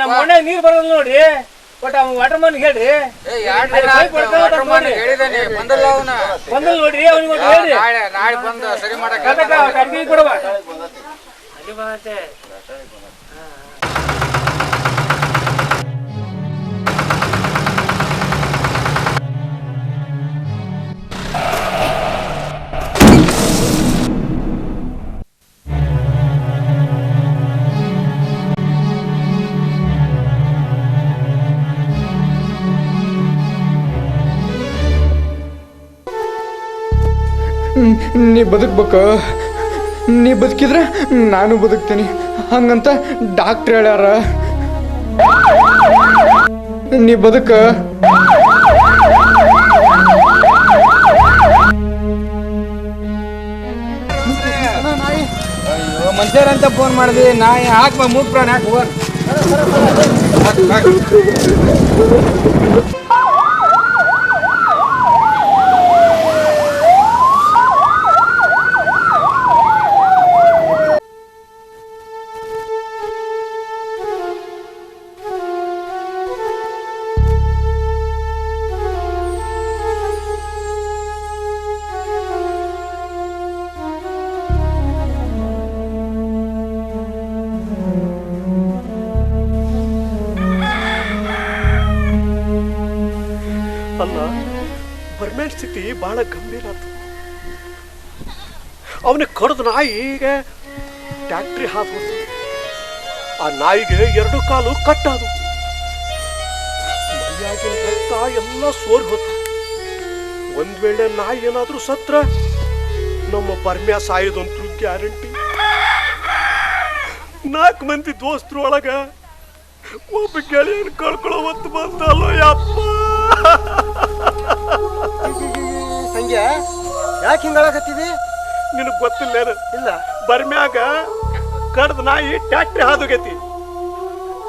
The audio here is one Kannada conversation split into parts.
ನಮ್ಮ ನೀರ್ ಬರೋದ್ ನೋಡ್ರಿ ಬಟ್ ಅವ್ ವಾಟರ್ ಮನ್ ಹೇಳ್ರಿ ಬಂದಲ್ ನೋಡ್ರಿ ಅವ್ನಿಗೆ ಹೇಳ್ರಿ. ನಾಳೆ ಬಂದು ಸರಿ ಕೊಡುವ. ನೀ ಬದುಕ್ಬೇಕು. ನೀ ಬದುಕಿದ್ರೆ ನಾನು ಬದುಕ್ತೀನಿ. ಹಂಗಂತ ಡಾಕ್ಟ್ರ್ ಹೇಳ್ಯಾರ. ನೀ ಬದುಕ. ಮನುಷ್ಯರಂತ ಫೋನ್ ಮಾಡಿದ್ವಿ. ನಾಯಿ ಹಾಕ್ಬ ಮೂರು ಪ್ರಾಣಿ ಹಾಕ್ ಬರ್ಮೇನ್ ಸ್ಥಿತಿ ಬಹಳ ಗಂಭೀರ ಆತು. ಅವನ ಕಡ್ದು ನಾಯಿಗೆ ಟ್ಯಾಕ್ಟ್ರಿ ಹಾದು ಆ ನಾಯಿಗೆ ಎರಡು ಕಾಲು ಕಟ್ಟಾದು. ಮೈಯಾಗಿನ ರಕ್ತ ಎಲ್ಲ ಸೋರ್ ಹೋತು. ಒಂದ್ ವೇಳೆ ನಾಯಿ ಏನಾದ್ರೂ ಸತ್ರ, ನಮ್ಮ ಬರ್ಮ್ಯಾ ಸಾಯೋದಂತೂ ಗ್ಯಾರಂಟಿ. ನಾಲ್ಕು ಮಂದಿ ದೋಸ್ತರು ಒಳಗ ಒಬ್ಬ ಗೆಳೆಯನ್ ಕಳ್ಕೊಳ್ಳೋ ಹೊತ್ತು ಬಂತಲ್ಲೋ ಯಪ್ಪ ಸಂಖ್ಯಾ ಯಾಕೆ ಹಿಂಗಳಾಗತ್ತೀವಿ ನಿನಗ್ ಗೊತ್ತಿಲ್ಲ ಇಲ್ಲ. ಬರ್ಮ್ಯಾಗ ಕಡ್ದ ನಾಯಿ ಟ್ಯಾಕ್ಟ್ರಿ ಹಾದುಗೈತಿ.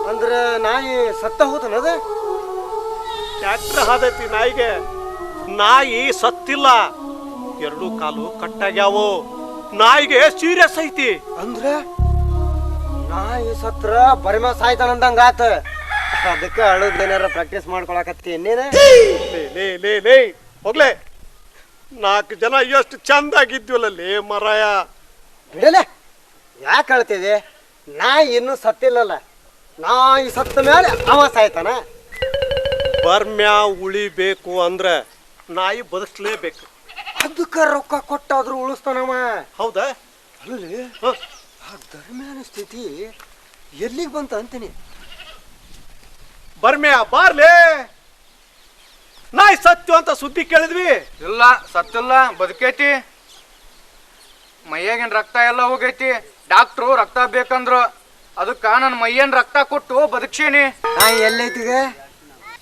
ಅಂದ್ರ ನಾಯಿ ಸತ್ತ ಹೋದನದ ಟ್ಯಾಕ್ಟ್ರಿ ಹಾದೈತಿ ನಾಯಿಗೆ. ನಾಯಿ ಸತ್ತಿಲ್ಲ. ಎರಡು ಕಾಲು ಕಟ್ಟಾಗ್ಯಾವು. ನಾಯಿಗೆ ಸೀರಿಯಸ್ ಐತಿ. ಅಂದ್ರೆ ನಾಯಿ ಸತ್ರ ಬರಿಮ ಸಾಯ್ತಾನಂದಂಗ ಆತ. ಅದಕ್ಕ ಅಳದ್ ಏನಾರ ಪ್ರಾಕ್ಟೀಸ್ ಮಾಡ್ಕೊಳಕತ್ತಿ ಇನ್ನೇನ ಲೇ ಲೇ ಲೇ ಲೇ ಹೋಗ್ಲೆ. ನಾಲ್ಕು ಜನ ಎಷ್ಟು ಚಂದ ಆಗಿದ್ವಲ್ಲೇ ಮರಾಯ. ಬಿಡಲೆ. ಯಾಕೆ ಅಳ್ತಿದೆ ನಾಯಿ ಇನ್ನೂ ಸತ್ತಿಲ್ಲಲ್ಲ. ನಾಯಿ ಸತ್ತ ಮೇಲೆ ಅವ ಸಾಯ್ತಾನ. ಬರ್ಮ್ಯಾ ಉಳಿಬೇಕು ಅಂದ್ರೆ ನಾಯಿ ಬದುಕಲೇಬೇಕು ಅದಕ್ಕೆ ರೊಕ್ಕ ಕೊಟ್ಟಾದ್ರೂ ಉಳಿಸ್ತಾನವ. ಹೌದಾ? ಅಲ್ಲಿ. ಆ ದರ್ಮ್ಯಾನ ಸ್ಥಿತಿ ಎಲ್ಲಿಗೆ ಬಂತ ಅಂತೀನಿ. ಬರ್ಮ್ಯಾ ಬಾರ್ಲೇ. ನಾಯಿ ಸತ್ತು ಅಂತ ಸುದ್ದಿ ಕೇಳಿದ್ವಿ. ಇಲ್ಲ ಸತ್ತಿಲ್ಲ ಬದುಕೈತಿ. ಮೈಯಾಗಿನ ರಕ್ತ ಎಲ್ಲ ಹೋಗೈತಿ. ಡಾಕ್ಟ್ರು ರಕ್ತ ಬೇಕಂದ್ರು. ಅದಕ್ಕ ನನ್ನ ಮೈಯನ್ ರಕ್ತ ಕೊಟ್ಟು ಬದುಕ್ಸೇನಿ. ನಾಯಿ ಎಲ್ಲೈತಿ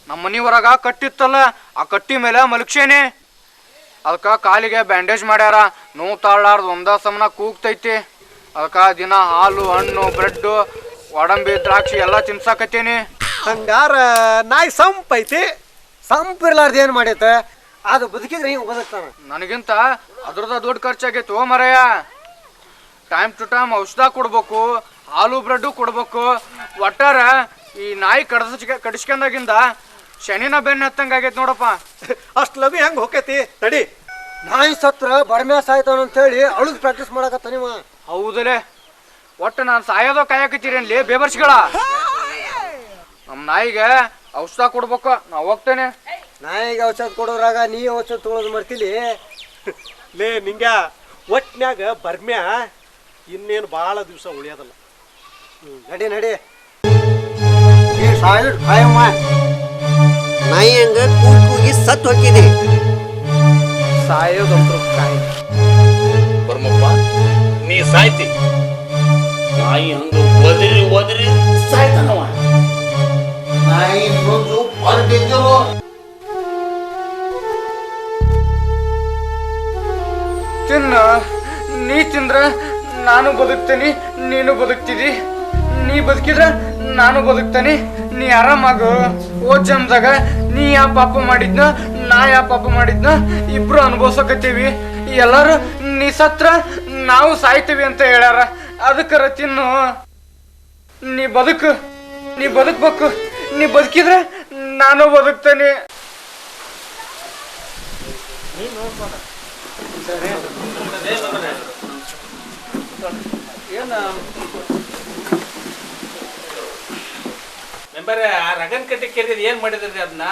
ನಮ್ಮ ಮನಿ ಹೊರಗ ಕಟ್ಟಿತ್ತಲ್ಲ ಆ ಕಟ್ಟಿ ಮೇಲೆ ಮಲಗ್ಸೇನಿ. ಅದಕ್ಕ ಕಾಲಿಗೆ ಬ್ಯಾಂಡೇಜ್ ಮಾಡ್ಯಾರ. ನೋವು ತಾಳಾರ್ದು ಒಂದ ಸಮನ ಕೂಗ್ತೈತಿ. ಅದಕ್ಕ ದಿನ ಹಾಲು ಹಣ್ಣು ಬ್ರೆಡ್ ಒಡಂಬಿ ದ್ರಾಕ್ಷಿ ಎಲ್ಲ ತಿನ್ಸಾಕತ್ತೀನಿ. ಹಂಗಾರ ನಾಯಿ ಸಂಪ್ ಇರ್ಲಾರ್ದ ಏನ್ ಮಾಡೈತ? ಅದು ಬದುಕಿದ್ರೆ ಹಿಂಗ್ ಬದುಕ್ತಾನ. ನನಗಿಂತ ಅದ್ರದ ದೊಡ್ಡ ಖರ್ಚಾಗೈತೆ ಓ ಮರಯ್ಯ ಟೈಮ್ ಟು ಟೈಮ್ ಔಷಧ ಕೊಡ್ಬೇಕು ಹಾಲು ಬ್ರೆಡ್ಡು ಕೊಡ್ಬೇಕು. ಒಟ್ಟಾರ ಈ ನಾಯಿ ಕಡಸ ಕಡಿಸ್ಕೊಂಡಾಗಿಂದ ಶನಿನ ಬೆನ್ನ ಹತ್ತಂಗ ಆಗೈತೆ ನೋಡಪ್ಪ. ಅಷ್ಟ್ ಲಭಿ ಹೆಂಗ್ ಹೋಕೈತಿ ತಡಿ. ನಾಯಿ ಸತ್ರ ಸಾಯ್ತಾನ ಅಂತ ಹೇಳಿ ಅಳುದ್ ಪ್ರಾಕ್ಟೀಸ್ ಮಾಡಕತ್ತ ನೀವ ಹೌದಲೇ. ಒಟ್ಟು ನಾನು ಸಾಯೋದೋ ಕಾಯಕತ್ತೀರೇನ್ಲಿ ಬೇಬರ್ಸ್ಗಳ? ನಮ್ಮ ನಾಯಿಗೆ ಔಷಧ ಕೊಡ್ಬೇಕು. ನಾ ಹೋಗ್ತೇನೆ. ನಾಯಿಗೆ ಔಷಧ ಕೊಡೋದ್ರಾಗ ನೀ ಔಷಧ ತೊಗೊಳೋದು ಮರ್ತಿಲಿ ಲೇ ನಿಂಗ ಒಟ್ನ್ಯಾಗ ಬರ್ಮ್ಯಾ? ಇನ್ನೇನು ಭಾಳ ದಿವಸ ಉಳಿಯೋದಲ್ಲ. ಹ್ಮ್, ನಡಿ ನಡಿ. ಈ ಸಾಯುಡ್ ಕಾಯಮ್ಮ ನಾಯಿ ಹಂಗ ಕೂಗಿ ಕೂಗಿ ಸತ್ ಹೋಗಿದೆ ಸಾಯೋದಂತ್ರು ಕಾಯಿ. ಬರ್ಮಪ್ಪ ನೀ ಸಾಯ್ತಿ. ನಾಯಿ ಹಂಗ ಒದರಿ ಒದರಿ ಸಾಯ್ತಾನವ. ನೀ ತಿಂದ್ರ ನಾನು ಬದುಕ್ತೇನಿ ನೀನು ಬದುಕ್ತಿದಿ ನೀ ಬದುಕಿದ್ರ ನಾನು ಬದುಕ್ತೇನಿ ನೀ ಆರಾಮಾಗು ಓ ಜನ್ಮದಾಗ ನೀ ಯಾ ಪಾಪ ಮಾಡಿದ್ನ, ನಾ ಯಾ ಪಾಪ ಮಾಡಿದ್ನ, ಇಬ್ರು ಅನುಭವಿಸಕತ್ತೀವಿ। ಎಲ್ಲಾರು ನೀ ಸತ್ರ ನಾವು ಸಾಯ್ತೀವಿ ಅಂತ ಹೇಳ್ಯಾರ ಅದಕ್ಕರ ತಿನ್ನು ನೀ ಬದುಕು, ನೀ ಬದುಕ್ಬೇಕು। ನೀ ಬದುಕಿದ್ರೆ ನಾನು ಬದುಕ್ತೇನೆ. ಮೆಂಬರ್ ಆ ರಗನ್ ಕಟ್ಟಿ ಕೇಳಿದ್ರೆ ಏನ್ ಮಾಡಿದ್ರಿ ಅದನ್ನ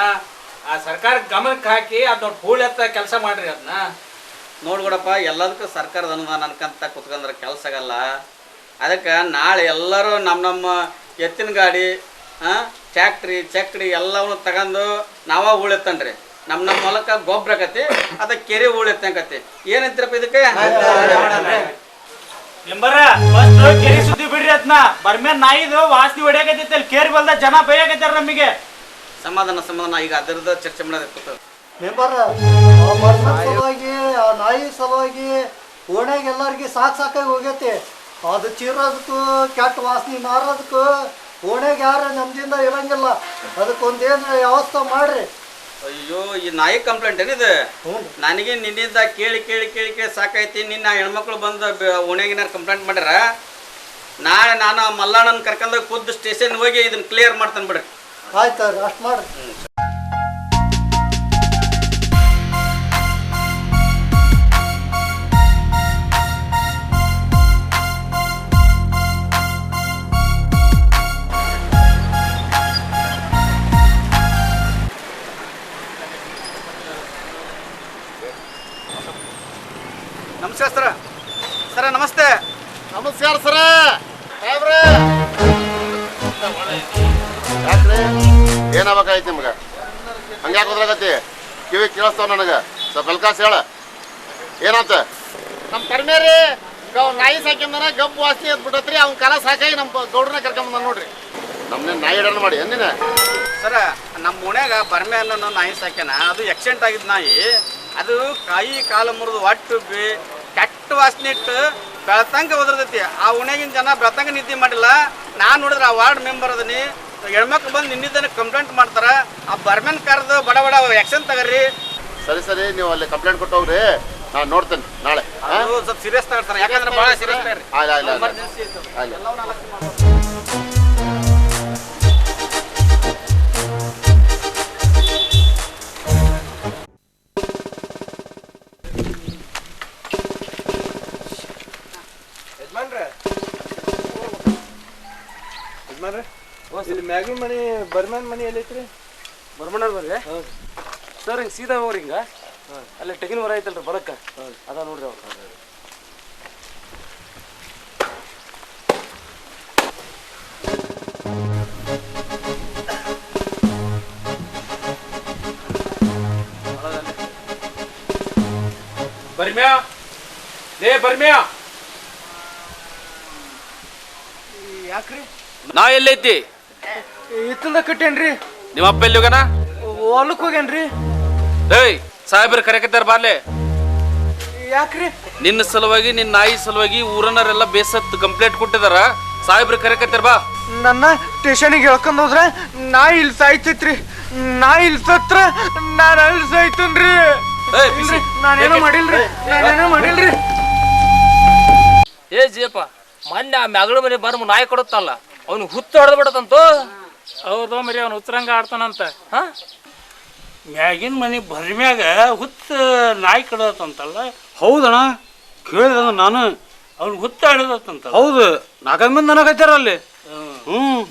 ಆ ಸರ್ಕಾರ ಗಮನಕ್ಕೆ ಹಾಕಿ ಅದನ್ನ ಎತ್ತ ಕೆಲಸ ಮಾಡ್ರಿ ಅದನ್ನ ನೋಡ್ಬಿಡಪ್ಪ ಎಲ್ಲದಕ್ಕೂ ಸರ್ಕಾರದ ಅನುದಾನ ಅನ್ಕಂತ ಕುತ್ಕೊಂಡ್ರೆ ಕೆಲಸ ಆಗಲ್ಲ. ಅದಕ್ಕೆ ನಾಳೆ ಎಲ್ಲರೂ ನಮ್ಮ ನಮ್ಮ ಎತ್ತಿನ ಗಾಡಿ ಹಾಂ ಟ್ಯಾಕ್ಟ್ರಿ ಚಕ್ರಿ ಎಲ್ಲವನ್ನು ತಗೊಂಡು ನಾವ ಉಳಿತನ್ರಿ ನಮ್ಮ ನಮ್ಮ ಹೊಲಕ್ಕೆ ಗೊಬ್ಬರ ಆಕತಿ ಅದ ಕೆರೆ ಉಳಿತಂಕತಿ ಏನಂತೀರಪ್ಪ ಇದಕ್ಕೆ? ಕೆರೆ ಫಸ್ಟ್ ಕೆರಿ ಸುದ್ದಿ ಬಿಡ್ರಿ ಅದ್ನ. ಬರ್ಮೇ ನಾಯಿದು ವಾಸನೆ ಹೊಡಿಯಾಕತ್ತೈತಿ ಅಲ್ಲಿ ಕೇರಿ ಬಲ್ದ ಜನ ಬೈಯಾಕತ್ತಾರ ನಮಗೆ ಸಮಾಧಾನ ಸಮಾಧಾನ. ಈಗ ಅದರದ ಚರ್ಚೆ ಮಾಡೋದಕ್ಕೆ ಮೆಂಬರ್ ಆ ಸಲುವಾಗಿ ಆ ನಾಯಿ ಸಲುವಾಗಿ ಓಣ್ಯಾಗ ಎಲ್ಲರಿಗೆ ಸಾಕ್ ಸಾಕಾಗಿ ಹೋಗೈತಿ ಅದು ಚೀರೋದಕ್ಕೂ ಕೆಟ್ಟ ವಾಸನೆ ನಾರೋದಕ್ಕೂ ಓಣ್ಯಾಗ ಯಾರು ನಮ್ದಿಂದ ಇರಂಗಿಲ್ಲ. ಅದಕ್ಕೊಂದೇನು ವ್ಯವಸ್ಥೆ ಮಾಡ್ರಿ. ಅಯ್ಯೋ ಈ ನಾಯಿ ಕಂಪ್ಲೇಂಟ್ ಏನಿದೆ? ನನಗೆ ನಿನ್ನಿಂದ ಕೇಳಿ ಕೇಳಿ ಕೇಳಿ ಕೇಳಿ ಸಾಕೈತಿ ನಿನ್ನ ಹೆಣ್ಮಕ್ಳು ಬಂದು ಓಣ್ಯಾಗಿನಾರು ಕಂಪ್ಲೇಂಟ್ ಮಾಡ್ಯಾರ? ನಾಳೆ ನಾನು ಮಲ್ಲಾಣನ ಮಲ್ಲಣ್ಣನ ಕರ್ಕೊಂಡು ಖುದ್ದು ಸ್ಟೇಷನ್ ಹೋಗಿ ಇದನ್ನ ಕ್ಲಿಯರ್ ಮಾಡ್ತಾನೆ ಬಿಡ್ರಿ. ಆಯ್ತು ಅಷ್ಟು ಮಾಡ್ರಿ. ನಮಸ್ಕಾರ ಏನಾಗಬೇಕಾಯ್ತು ನಿಮ್ಗೆ? ಹಂಗೆ ಹೋದ್ರಾಗತಿ ಕಿವಿ ಕೇಳಿಸ್ತಾವ ನನಗೆ. ಸ್ವಲ್ಪ ಎಲ್ಕಾಸ್ ಹೇಳ. ಏನಾತ? ನಮ್ಮ ಪರ್ಮೇರಿ ನಾಯಿ ಸಾಕಿಂದನ ಗಬ್ಬು ವಾಸನೆ ಅಂತ ಬಿಟ್ಟತ್ರಿ ಅವ್ನ ಕಲ ಸಾಕಾಗಿ ನಮ್ಮ ಗೌಡ್ರನ್ನ ಕರ್ಕೊಂಬಂದ ನೋಡ್ರಿ. ನಮ್ಮನ್ನ ನಾಯಿ ಹಿಡನ್ ಮಾಡಿ ಅಂದಿನ ಸರ ನಮ್ಮ ಓಣ್ಯಾಗ ಬರ್ಮೆ ಅನ್ನೋ ನಾಯಿ ಸಾಕ್ಯಾನ, ಅದು ಎಕ್ಸಿಡೆಂಟ್ ಆಗಿದ್ ನಾಯಿ, ಅದು ಕಾಯಿ ಕಾಲು ಮುರಿದು ಒಟ್ಟು ಬಿ ಕೆಟ್ಟ ವಾಸನೆ ಇಟ್ಟು ಬೆಳತಂಗ ಒದರ್ತೈತಿ. ಆ ಉಣೆಗಿನ ಜನ ಬೆಳತಂಗ ನಿದ್ದೆ ಮಾಡಿಲ್ಲ. ನಾನು ನೋಡಿದ್ರೆ ಆ ವಾರ್ಡ್ ಮೆಂಬರ್ ಅದನಿ. ಹೆಣ್ಮಕ್ಳು ಬಂದು ನಿನ್ನಿದ್ದನ್ನ ಕಂಪ್ಲೇಂಟ್ ಮಾಡ್ತಾರ? ಆ ಬರ್ಮೆನ್ ಕರೆದು ಬಡ ಬಡ ಆಕ್ಷನ್ ತಗರಿ. ಸರಿ ಸರಿ ನೀವು ಅಲ್ಲಿ ಕಂಪ್ಲೇಂಟ್ ಕೊಟ್ಟು ಹೋಗ್ರಿ ನಾನು ನೋಡ್ತೇನೆ ನಾಳೆ? ಸ್ವಲ್ಪ ಸೀರಿಯಸ್ ತಗೊಳ್ತಾರೆ ಯಾಕಂದ್ರೆ ಭಾಳ ಸೀರಿಯಸ್ ಆಯ್ತು, ಆಯ್ತು. ಆಯ್ತು. ಯಜಮಾನ್ರೆ. ಯಜಮಾನ್ರೆ. ಇಲ್ಲಿ ಮ್ಯಾಗಿನ ಮನೆ ಬರ್ಮನ್ ಮನಿ ಎಲ್ಲೈತ್ರಿ ಬರ್ಮಣ್ಣ ಬರ್ರಿ ಸರ್ ಹಿಂಗೆ ಸೀದಾ ಹೋಗ್ರಿ ಹಿಂಗ. ಅಲ್ಲಿ ತೆಗಿನ ಮರ ಐತಲ್ರಿ ಬರಕ್ಕ. ಅದ ನೋಡ್ರಿ ಅವ್ರು. ಬರ್ಮ್ಯಾ? ಲೇ ಬರ್ಮ್ಯಾ? ಯಾಕ್ರಿ? ನಾ ಎಲ್ಲೈತಿ ಇತ್ತಂದ ಕಟ್ಟೇನ್ರಿ? ನಿಮ್ಮ ಅಪ್ಪ ಎಲ್ಲಿ ಹೋಗ್ಯಾನ? ಹೊಲಕ್ಕೆ ಹೋಗ್ಯಾನ್ರಿ? ಏಯ್ ಸಾಹೇಬ್ರ ಕರೆಕತ್ತಾರ ಬಾರ್ಲೆ. ಯಾಕ್ರಿ? ನಿನ್ನ ಸಲುವಾಗಿ ನಿನ್ನ ನಾಯಿ ಸಲುವಾಗಿ ಊರನ್ನರೆಲ್ಲ ಬೇಸತ್ ಕಂಪ್ಲೇಂಟ್ ಕೊಟ್ಟಿದಾರ. ಸಾಹೇಬ್ರ ಕರೆಕತ್ತಾರ ಬಾ. ನನ್ನ ಸ್ಟೇಷನಿಗೆ ಹೇಳ್ಕೊಂಡ್ ಹೋದ್ರೆ ನಾ ಇಲ್ಲಿ ಸಾಯ್ತೈತ್ರಿ ನಾ ಇಲ್ಲಿ ಸತ್ರ ನಾನು ಅಲ್ಲಿ ಸಾಯ್ತನ್ರಿ ಏಯ್, ಬಿಸಿ. ಇಲ್ರಿ ನಾನೇನೋ ಮಾಡಿಲ್ರಿ? ನಾನೇನೋ ಮಾಡಿಲ್ರಿ? ಏ ಜೀಪಾ ಮೊನ್ನೆ ಆ ಮಗಳ ಮನೆ ಬರ್ಮ ನಾಯಿ ಕೊಡುತ್ತಲ್ಲ. ಅವ್ನು ಹುತ್ತು ಹೊಡೆದು ಬಿಡತಂತು ಹೌದು ಮರಿ ಅವ್ನು ಉತ್ತರಂಗ ಆಡ್ತಾನಂತ. ಹಾ? ಮ್ಯಾಗಿನ ಮನೆ ಬರ್ಮ್ಯಾಗ ಹುತ್ತ ನಾಯಿ ಕಡದತ್ತಂತಲ್ಲ? ಹೌದಣ್ಣ ಕೇಳಿದ ನಾನು. ಅವನು ಹುತ್ತ ಆಡದತ್ತಂತ ಹೌದು ನಾಲ್ಕೈದು ಮಂದಿ ಹಚ್ಚಾರ ಅಲ್ಲಿ. ಹ್ಮ್.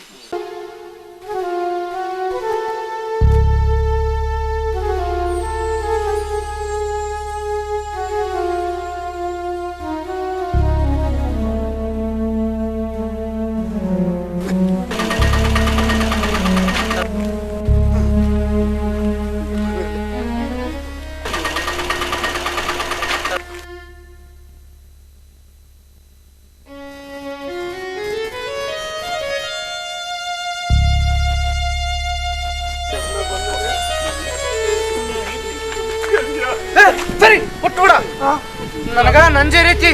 ನನಗ ನಂಜೇರೈತಿ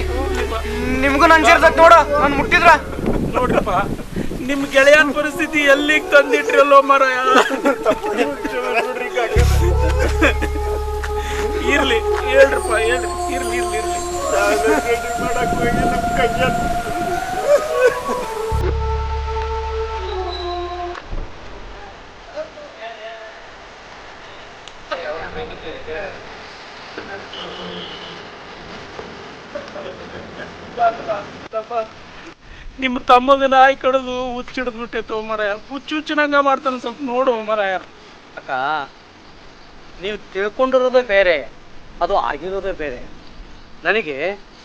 ನಿಮ್ಗೂ ನಂಜೇರ್ತೈತಿ ನೋಡ. ನಾನು ಮುಟ್ಟಿದ್ರ. ನೋಡ್ರಪ್ಪ ನಿಮ್ ಗೆಳೆಯನ ಪರಿಸ್ಥಿತಿ ಎಲ್ಲಿಗೆ ತಂದಿಟ್ರಲ್ಲೋ ಮರ. ಇರ್ಲಿ ಹೇಳ್ರಪ್ಪ ಹೇಳ್ರಿ ಇರ್ಲಿ ಇರ್ಲಿ ಇರ್ಲಿ. ಮಾಡಕ್ ಹೋಗಿ ತಮ್ಮಗ ನಾಯಿ ಕಡದು ಹುಚ್ಚಿಡ್ದು ಬಿಟ್ಟೈತೋ ಮರ ಹುಚ್ಚು ಹುಚ್ಚಿನಂಗ ಮಾಡ್ತಾನೆ ಸ್ವಲ್ಪ ನೋಡು ಮರ ಅಕ್ಕ ನೀವು ತಿಳ್ಕೊಂಡಿರೋದೇ ಬೇರೆ ಅದು ಆಗಿರೋದೇ ಬೇರೆ. ನನಗೆ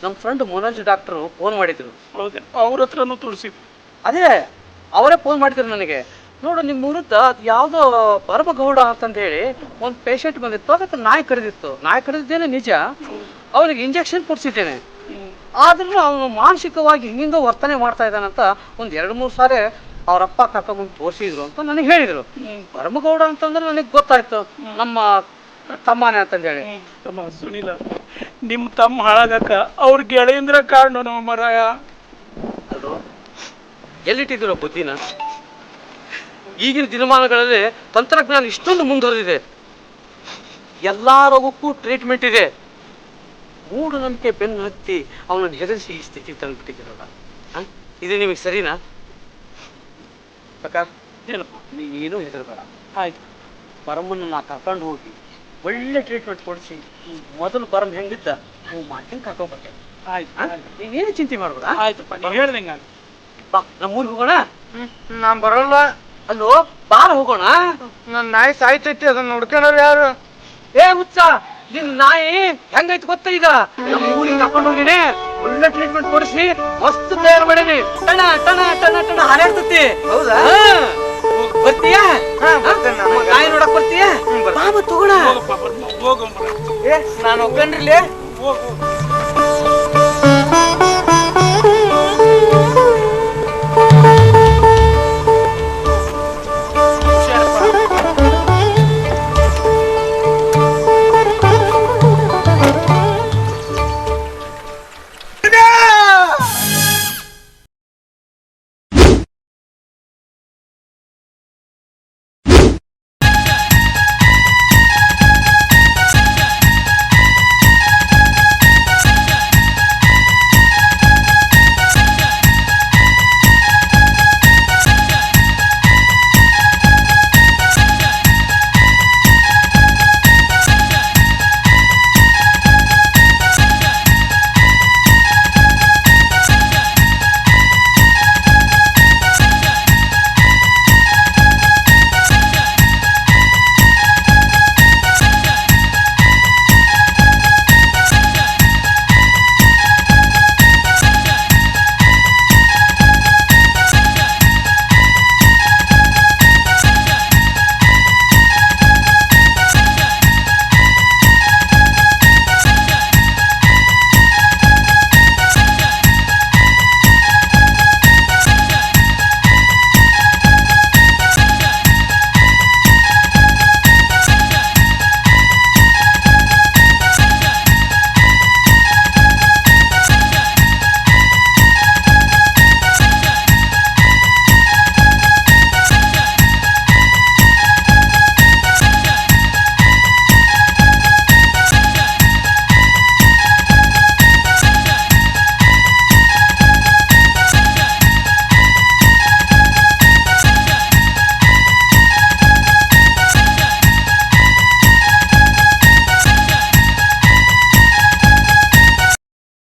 ನಮ್ಮ ಫ್ರೆಂಡ್ ಮನೋಜ್ ಡಾಕ್ಟ್ರು ಫೋನ್ ಮಾಡಿದ್ರು. ಹೌದು ಅವ್ರ ಹತ್ರನೂ ತೋರಿಸಿ ಅದೇ ಅವರೇ ಫೋನ್ ಮಾಡಿದ್ರು ನನಗೆ. ನೋಡು ನಿಮ್ಮ ವಿರುದ್ಧ ಅದು ಯಾವುದೋ ಪರಮಗೌಡ ಅಂತಂದು ಹೇಳಿ ಒಂದು ಪೇಷಂಟ್ ಬಂದಿತ್ತು. ಅದಕ್ಕೆ ನಾಯಿ ಕರೆದಿತ್ತು. ನಾಯಿ ಕರೆದಿದ್ದೇನೆ ನಿಜ. ಅವನಿಗೆ ಇಂಜೆಕ್ಷನ್ ಕೊಡ್ಸಿದ್ದೇನೆ. ಆದ್ರೂ ಅವನು ಮಾನಸಿಕವಾಗಿ ಹಿಂಗಿಂಗ ವರ್ತನೆ ಮಾಡ್ತಾ ಇದ್ದಾನಂತ ಒಂದು ಎರಡು ಮೂರು ಸಾರಿ ಅವರಪ್ಪ ಕರ್ಕೊಂಡ್ಬಂದು ತೋರಿಸಿದ್ರು ಅಂತ ನನಗೆ ಹೇಳಿದರು. ಧರ್ಮಗೌಡ ಅಂತಂದ್ರೆ ನನಗೆ ಗೊತ್ತಾಯ್ತು. ನಮ್ಮ ತಮ್ಮನೇ ಅಂತಂದೇಳಿ. ತಮ್ಮ ಸುನಿಲ ನಿಮ್ಮ ತಮ್ಮ ಹಾಳಾಗಕ್ಕ ಅವ್ರ ಗೆಳೆಯಂದ್ರ ಕಾರಣ ನಮ್ಮ ಮರಾಯ? ಅದು ಎಲ್ಲಿಟ್ಟಿದ್ರು ಬುದ್ಧಿನ? ಈಗಿನ ದಿನಮಾನಗಳಲ್ಲಿ ತಂತ್ರಜ್ಞಾನ ಇಷ್ಟೊಂದು ಮುಂದುವರೆದಿದೆ. ಎಲ್ಲ ರೋಗಕ್ಕೂ ಟ್ರೀಟ್ಮೆಂಟ್ ಇದೆ. ಮೂಢನಂಬಿಕೆ ಬೆನ್ನು ಹತ್ತಿ ಅವನನ್ನು ಹೆದರಿಸಿ ಈ ಸ್ಥಿತಿ ತಂದುಬಿಟ್ಟಿದ್ದೀರಲ್ಲ? ಇದು ನಿಮಗೆ ಸರಿನಾ? ಪ್ರಕಾರ? ಏನಪ್ಪ ನೀನು ಹೆದರಬೇಡ. ಆಯ್ತು. ಪರಮನ್ನು ನಾ ಕರ್ಕೊಂಡು ಹೋಗಿ ಒಳ್ಳೆ ಟ್ರೀಟ್ಮೆಂಟ್ ಕೊಡಿಸಿ ಮೊದಲು ಪರಮ್ ಹೆಂಗಿದ್ದ ನೀವು ಮಾಡ್ಕೊಂಡು ಕರ್ಕೊಂಡ್ಬರ್ತೇನೆ ಆಯ್ತು. ನೀನೇನು ಚಿಂತೆ ಮಾಡ್ಬೇಡ. ನೀವು ಹೇಳ್ದಂಗೆ ಆಯ್ತು ಬಾ ನಮ್ಮ ಊರಿಗೆ ಹೋಗೋಣ ನಾನು ಬರಲ್ಲ. ಅಲ್ಲೋ ಬಾರ ಹೋಗೋಣ? ನನ್ನ ನಾಯಿ ಸಾಯ್ತೈತಿ ಅದನ್ನ ನೋಡ್ಕೊಂಡವ್ರು ಯಾರು? ಏ ಹುಚ್ಚ! ನಿನ್ ನಾಯಿ ಹೆಂಗೈತ್ ಗೊತ್ತ ಈಗ? ನಮ್ಮ ಊರಿಗೆ ಕರ್ಕೊಂಡು ಹೋಗಿನಿ. ಒಳ್ಳೆ ಟ್ರೀಟ್ಮೆಂಟ್ ಕೊಡಿಸಿ ಮಸ್ತ್ ತಯಾರು ಮಾಡೀನಿ. ಟಣ ಟಣ ಟಣ ಟಣ ಹಾರಾಡ್ತತಿ. ಹೌದಾ? ಬರ್ತೀಯಾ? ನಾಯಿ ನೋಡಕ್ ಬರ್ತೀಯಾ? ಬಾಬಾ ತಗೋಣ. ಏ ನಾನು ಒಕ್ಕನ್ರಿಲಿ ಹೋಗು.